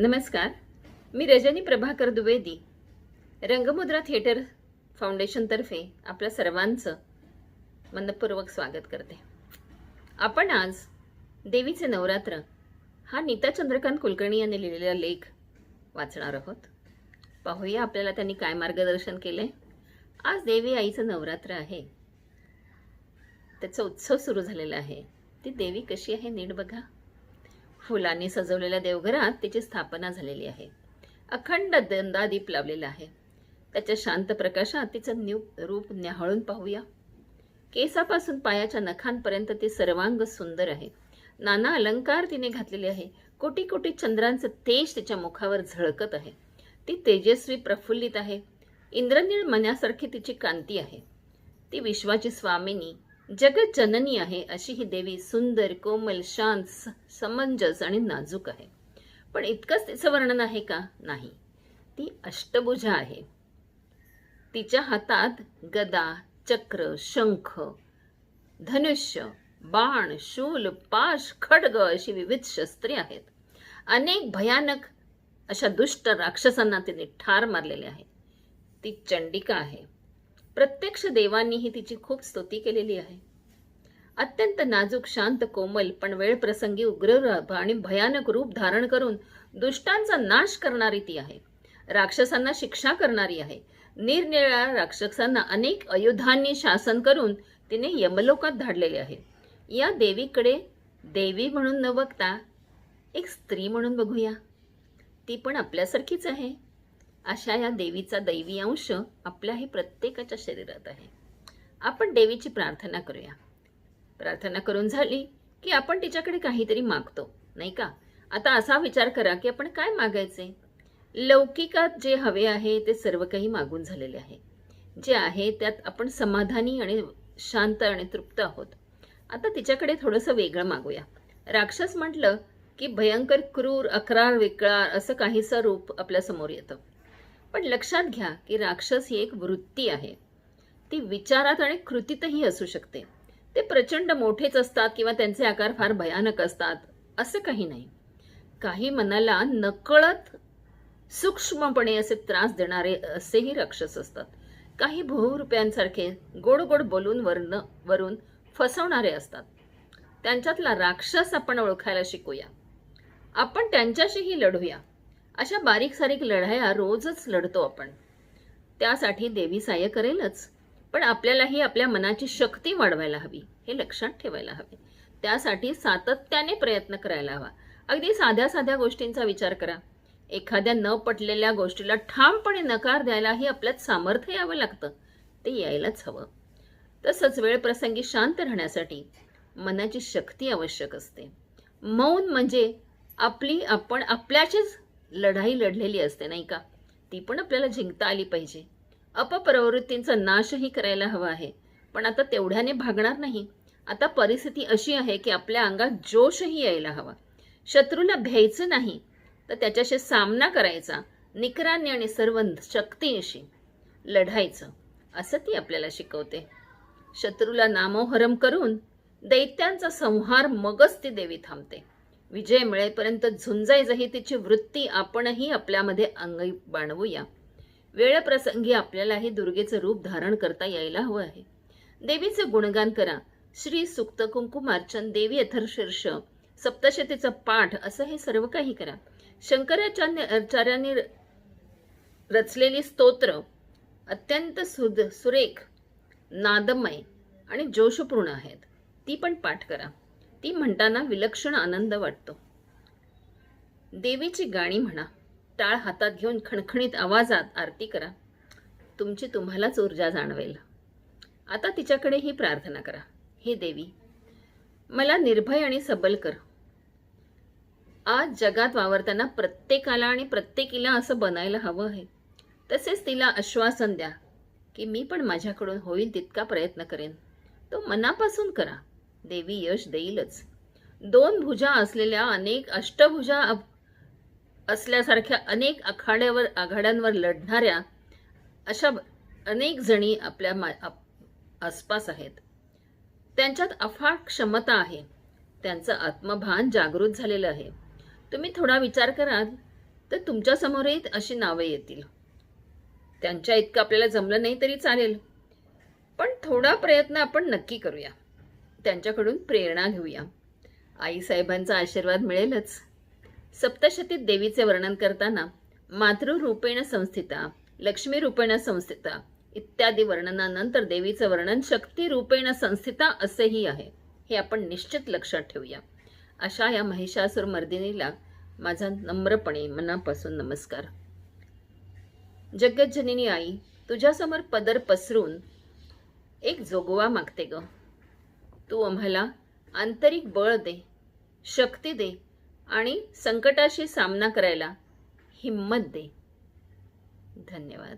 नमस्कार. मी रजनी प्रभाकर द्विवेदी रंगमुद्रा थिएटर फाउंडेशनतर्फे आपल्या सर्वांचं मनपूर्वक स्वागत करते. आपण आज देवीचे नवरात्र हा नीता चंद्रकांत कुलकर्णी यांनी लिहिलेला लेख वाचणार आहोत. पाहूया आपल्याला त्यांनी काय मार्गदर्शन केले आज देवी आईचं नवरात्र आहे. त्याचा उत्सव सुरू झालेला आहे. ती देवी कशी आहे नीट बघा. फुलांनी सजवलेल्या देवघरात तिची स्थापना झालेली आहे. अखंड दंदादीप लावलेला आहे. त्याच्या शांत प्रकाशात तिचं न्यू रूप न्याहाळून पाहूया. केसापासून पायाच्या नखांपर्यंत ती सर्वांग सुंदर आहे. नाना अलंकार तिने घातलेले आहे. कोटी कोटी चंद्रांचं तेज तिच्या मुखावर झळकत आहे. ती तेजस्वी प्रफुल्लित आहे. इंद्रनीळ मनासारखी तिची कांती आहे. ती विश्वाची स्वामिनी जगत जननी आहे अशी ही देवी सुंदर कोमल शांत समंजस आणि नाजूक आहे. पण इतकंच तिचं वर्णन आहे का? नाही. ती अष्टभुजा आहे. तिच्या हातात गदा चक्र शंख धनुष्य बाण शूल पाश खडग अशी विविध शस्त्रे आहेत. अनेक भयानक अशा दुष्ट राक्षसांना तिने ठार मारलेले आहे. ती चंडिका आहे. प्रत्यक्ष देवांनीही तिची खूप स्तुती केलेली आहे. अत्यंत नाजूक शांत कोमल पण वेळ प्रसंगी उग्र आणि भयानक रूप धारण करून दुष्टांचा नाश करणारी ती आहे. राक्षसांना शिक्षा करणारी आहे. निरनिळ्या राक्षसांना अनेक अयुधांनी शासन करून तिने यमलोकात धाडलेले आहे. या देवीकडे देवी म्हणून न बघता एक स्त्री म्हणून बघूया. ती पण आपल्यासारखीच आहे. अशा या देवीचा दैवी अंश आपल्याही प्रत्येकाच्या शरीरात आहे. आपण देवीची प्रार्थना करूया. प्रार्थना करून झाली की आपण तिच्याकडे काहीतरी मागतो नाही का? आता असा विचार करा की आपण काय मागायचे? लौकिकात जे हवे आहे ते सर्व काही मागून झालेले आहे. जे आहे त्यात आपण समाधानी आणि शांत आणि तृप्त आहोत. आता तिच्याकडे थोडंसं वेगळं मागूया. राक्षस म्हटलं की भयंकर क्रूर अकरार विकळार असं काहीसं रूप आपल्यासमोर येतं. पण लक्षात घ्या की राक्षस ही एक वृत्ती आहे. ती विचारात आणि कृतीतही असू शकते. ते प्रचंड मोठेच असतात किंवा त्यांचे आकार फार भयानक असतात असं काही नाही. काही मनाला नकळत सूक्ष्मपणे असे त्रास देणारे असेही राक्षस असतात. काही बहुरूप्यांसारखे गोड गोड बोलून वर्ण वरून फसवणारे असतात. त्यांच्यातला राक्षस आपण ओळखायला शिकूया. आपण त्यांच्याशीही लढूया. अशा बारीक सारीक लढाया रोजच लढतो आपण. त्यासाठी देवी सहाय्य करेलच पण आपल्यालाही आपल्या मनाची शक्ती वाढवायला हवी हे लक्षात ठेवायला हवे. त्यासाठी सातत्याने प्रयत्न करायला हवा. अगदी साध्या साध्या गोष्टींचा विचार करा. एखाद्या न पटलेल्या गोष्टीला ठामपणे नकार द्यायलाही आपल्यात सामर्थ्य यावं लागतं. ते यायलाच हवं. तसंच वेळ प्रसंगी शांत राहण्यासाठी मनाची शक्ती आवश्यक असते. मौन म्हणजे आपली आपण आपल्याचीच लढाई लढलेली असते नाही का? ती पण आपल्याला जिंकता आली पाहिजे. अपप्रवृत्तींचा नाशही करायला हवा आहे. पण आता तेवढ्याने भागणार नाही. आता परिस्थिती अशी आहे की आपल्या अंगात जोशही यायला हवा. शत्रूला भ्यायचं नाही तर त्याच्याशी सामना करायचा निकराने आणि सर्व शक्तीशी लढायचं असं ती आपल्याला शिकवते. शत्रूला नामोहरम करून दैत्यांचा संहार मगच ती देवी थांबते. विजय मिळेपर्यंत झुंजायचंही तिची वृत्ती आपणही आपल्यामध्ये अंगी बाणवूया. वेळ प्रसंगी आपल्यालाही दुर्गेचं रूप धारण करता यायला हवं आहे. देवीचं गुणगान करा. श्री सुक्त कुंकुमार्चन देवी अथर्शीर्ष सप्तशतीचा पाठ असं हे सर्व काही करा. शंकराचार्य आचार्यांनी रचलेली स्तोत्र अत्यंत सुद सुरेख नादमय आणि जोशपूर्ण आहेत. ती पण पाठ करा. ती म्हणताना विलक्षण आनंद वाटतो. देवीची गाणी म्हणा टाळ हातात घेऊन खणखणीत आवाजात आरती करा. तुमची तुम्हालाच ऊर्जा जाणवेल. आता तिच्याकडे ही प्रार्थना करा. हे देवी मला निर्भय आणि सबल कर. आज जगात वावरताना प्रत्येकाला आणि प्रत्येकीला असं बनायला हवं आहे. तसेच तिला आश्वासन द्या की मी पण माझ्याकडून होईल तितका प्रयत्न करेन. तो मनापासून करा. देवी यश देईलच. दोन भुजा असलेल्या अनेक अष्टभुजा असल्यासारख्या अनेक आखाड्यावर आघाड्यांवर लढणाऱ्या अशा अनेक जणी आपल्या मा आसपास आहेत. त्यांच्यात अफाट क्षमता आहे. त्यांचं आत्मभान जागृत झालेलं आहे. तुम्ही थोडा विचार कराल तर तुमच्यासमोरही अशी नावं येतील. त्यांच्या इतकं आपल्याला जमलं नाही तरी चालेल. पण थोडा प्रयत्न आपण नक्की करूया. त्यांच्याकडून प्रेरणा घेऊया. आईसाहेबांचा आशीर्वाद मिळेलच. सप्तशतीत देवीचे वर्णन करताना मातृरूपेण संस्थिता लक्ष्मी रूपेण संस्थिता इत्यादी वर्णनानंतर देवीचं वर्णन शक्तिरूपेण संस्थिता असेही आहे. हे आपण निश्चित लक्षात ठेवूया. अशा या महिषासूर मर्दिनीला माझा नम्रपणे मनापासून नमस्कार. जगज्जननी आई तुझ्यासमोर पदर पसरून एक जोगवा मागते ग. तू आम्हाला आंतरिक बळ दे शक्ती दे आणि संकटाशी सामना करायला हिम्मत दे. धन्यवाद.